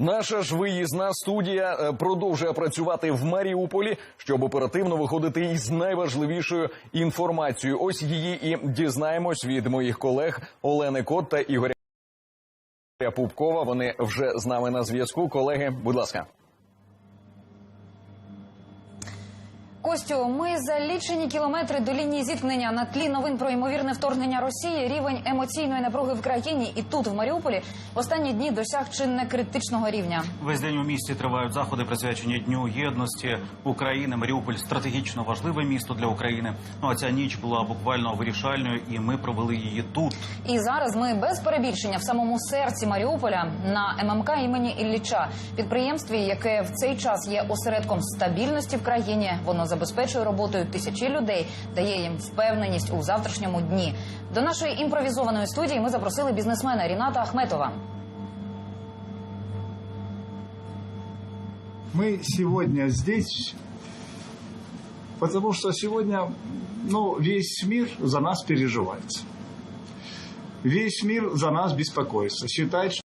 Наша ж виїзна студія е, продовжує працювати в Маріуполі, щоб оперативно виходити із найважливішою інформацією. Ось її і дізнаємось від моїх колег Олени Кот та Ігоря Пупкова. Вони вже з нами на зв'язку. Колеги, будь ласка. Костю, ми за лічені кілометри до лінії зіткнення на тлі новин про ймовірне вторгнення Росії, рівень емоційної напруги в країні і тут, в Маріуполі, в останні дні досяг чи не критичного рівня. Весь день у місті тривають заходи, присвячені Дню єдності України. Маріуполь стратегічно важливе місто для України. Ну а ця ніч була буквально вирішальною, і ми провели її тут. І зараз ми без перебільшення в самому серці Маріуполя на ММК імені Ілліча, підприємстві, яке в цей час є осередком стабільності в країні. Воно забезпечує роботою тисячі людей, дає їм впевненість у завтрашньому дні. До нашої імпровізованої студії ми запросили бізнесмена Ріната Ахметова. Мы сегодня здесь, потому что сегодня ну, весь мир за нас переживает. Весь мир за нас беспокоится. Считает, что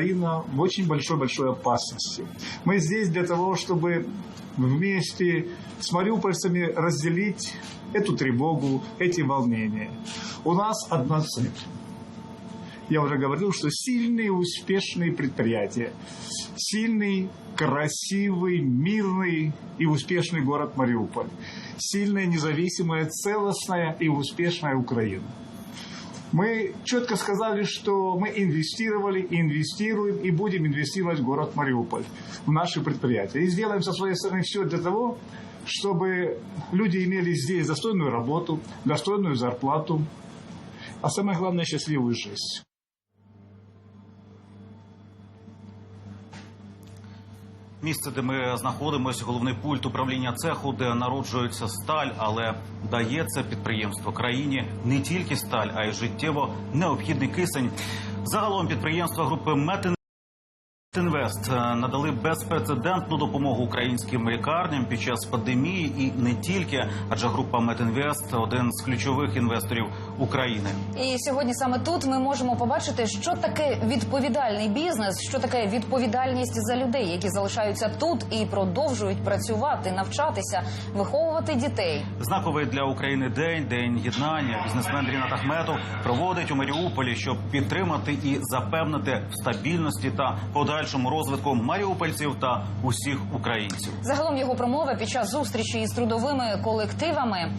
Украина в очень большой-большой опасности. Мы здесь для того, чтобы вместе с мариупольцами разделить эту тревогу, эти волнения. У нас одна цель. Я уже говорил, что сильные успешные предприятия, сильный, красивый, мирный и успешный город Мариуполь, сильная, независимая, целостная и успешная Украина. Мы четко сказали, что мы инвестировали, инвестируем и будем инвестировать в город Мариуполь, в наши предприятия. И сделаем со своей стороны все для того, чтобы люди имели здесь достойную работу, достойную зарплату, а самое главное, счастливую жизнь. Місце, де ми знаходимося, головний пульт управління цеху, де народжується сталь, але дає це підприємство країні не тільки сталь, а й життєво необхідний кисень. Загалом підприємства групи Метин. Інвест е, надали безпрецедентну допомогу українським лікарням під час пандемії і не тільки, адже група Метінвест один з ключових інвесторів України. І сьогодні саме тут ми можемо побачити, що таке відповідальний бізнес, що таке відповідальність за людей, які залишаються тут і продовжують працювати, навчатися, виховувати дітей. Знаковий для України день, день єднання. Бізнесмен Рінат Ахметов проводить у Маріуполі, щоб підтримати і запевнити в стабільності та подальшому розвитку маріупольців та усіх українців. Загалом його промова під час зустрічі із трудовими колективами,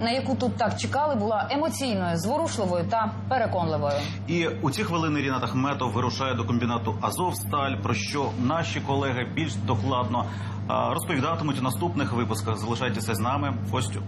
на яку тут так чекали, була емоційною, зворушливою та переконливою. І у ці хвилини Рінат Ахметов вирушає до комбінату Азовсталь, про що наші колеги більш докладно розповідатимуть у наступних випусках. Залишайтеся з нами, Костю.